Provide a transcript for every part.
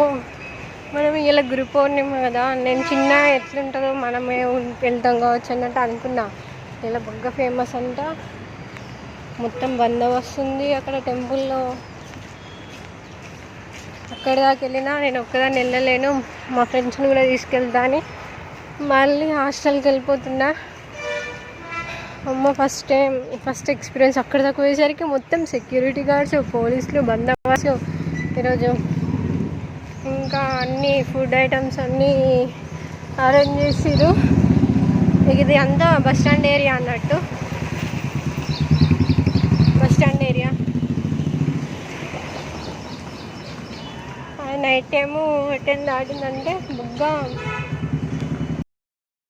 అమ్మో మనం ఇలా గురు పౌర్ణిమ కదా నేను చిన్న ఎట్లుంటుందో మనమే వెళ్తాం కావచ్చు అన్నట్టు అనుకున్నా. ఇలా బాగా ఫేమస్ అంట. మొత్తం వంద వస్తుంది అక్కడ టెంపుల్లో. అక్కడ దాకా వెళ్ళినా నేను ఒక్కదాన్ని వెళ్ళలేను. మా ఫ్రెండ్స్ని కూడా తీసుకెళ్తా అని మళ్ళీ హాస్టల్కి వెళ్ళిపోతున్నా. అమ్మ ఫస్ట్ టైం ఫస్ట్ ఎక్స్పీరియన్స్ అక్కడ దాకా పోయేసరికి మొత్తం సెక్యూరిటీ గార్డ్స్ పోలీసులు బందోబస్తు. ఈరోజు ఇంకా అన్ని ఫుడ్ ఐటమ్స్ అన్నీ అరేంజ్ చేసిరు ఇది అంతా బస్ స్టాండ్ ఏరియా అన్నట్టు. Bus stand area night time ten దాటిందంటే బుగ్గా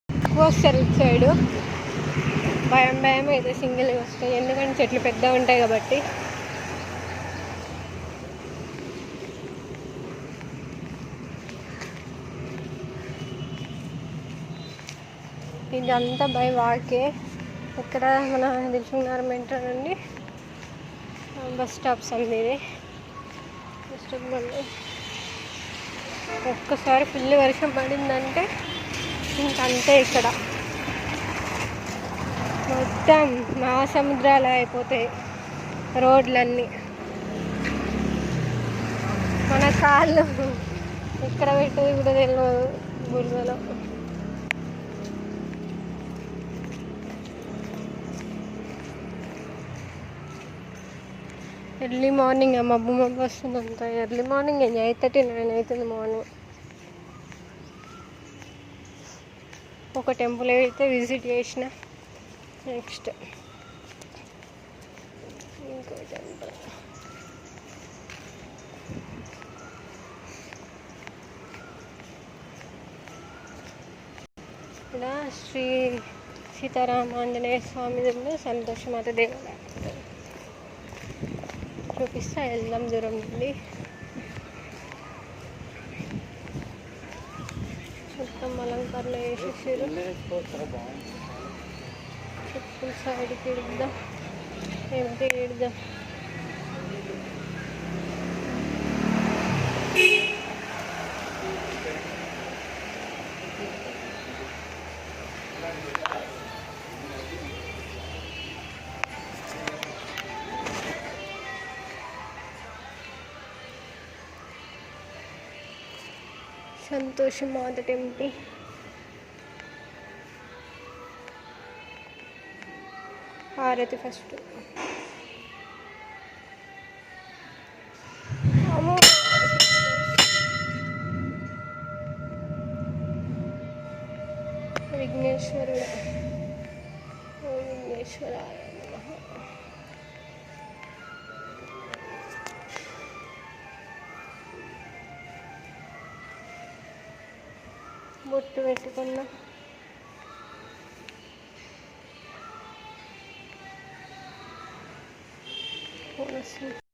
ఎక్కువ వస్తారు ఇటు సైడు. భయం భయం అయితే సింగిల్గా వస్తాయి. ఎందుకంటే చెట్లు పెద్దగా ఉంటాయి కాబట్టి. ఇదంతా బై వాకే. ఇక్కడ మన దిల్సుకున్నారు మెంటర్ నుండి బస్ స్టాప్స్ అండి ఇది బస్ స్టాప్ నుండి ఒక్కసారి ఫుల్ వర్షం పడిందంటే ఇంకంతే ఇక్కడ. మొత్తం మహాసముద్రాలు అయిపోతాయి రోడ్లన్నీ. మన కాళ్ళు ఎక్కడ పెట్టేది కూడా తెలియదు బురదలో. ఎర్లీ మార్నింగ్ మబ్బు మబ్బు వస్తుంది అంత early morning eight thirty nine అవుతుంది మార్నింగ్. ఒక టెంపుల్ అయితే విజిట్ చేసిన. నెక్స్ట్. ఇంకో టెంపుల్. ఇక్కడ శ్రీ సీతారామ ఆంజనేయ స్వామి ఉంది సంతోషమాత దేవాలయం. చూపిస్తా వెళ్దాం దూరం నుండి. మొత్తం అలంకరణ వేసేసారు చెప్పులు సైడ్కి ఇడుద్దాం ఏమిటి ఇడుద్దాం సంతోషం మాత టెంపుల్ హారతి ఫస్ట్ అమ్మో. విఘ్నేశ్వరుడు ఓం విఘ్నేశ్వరాయ నమః. బొట్టు పెట్టుకున్నా ఫోన్ వస్తుంది